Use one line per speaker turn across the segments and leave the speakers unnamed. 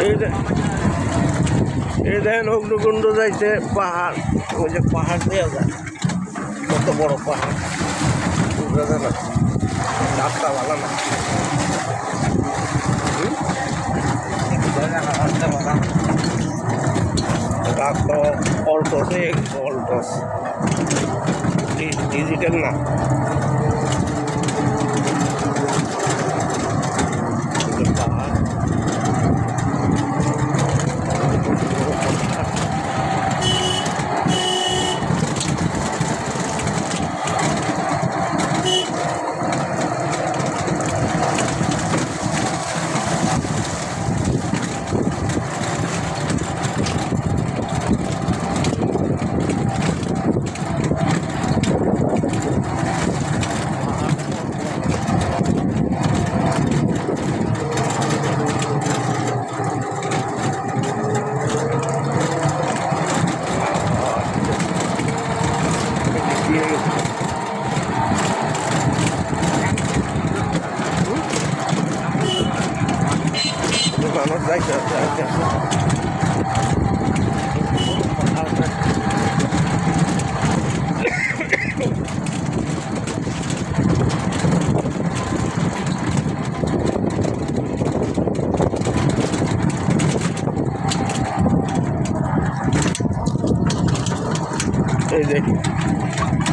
এই দেখেন অগ্নিকুণ্ড যাইতে পাহাড়। ওই যে পাহাড় দেওয়া যায়। কত বড় পাহাড়। বুঝা না। রাস্তা ভালো না? রাস্তা অল্টসে অল্টস ডিজিটাল না। Not like that. Easy.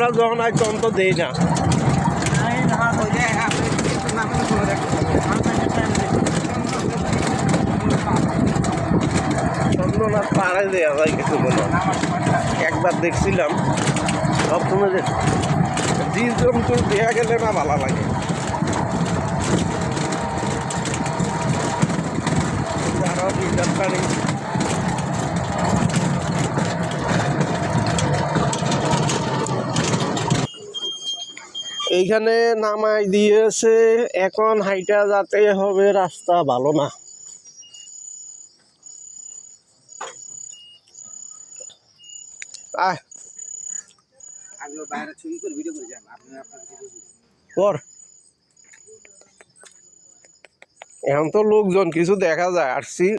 আমরা যখন আই তখন তো দেই না। চন্দ্রনাথ দেওয়া কিছু একবার দেখছিলাম। সবসময় যে জীব জন্তু গেলে না ভালো লাগে। এইখানে নামাই দিয়েছে এখন হাইটা যাতে হবে রাস্তা ভালো না। এখন তো লোকজন কিছু দেখা যায় আসছি।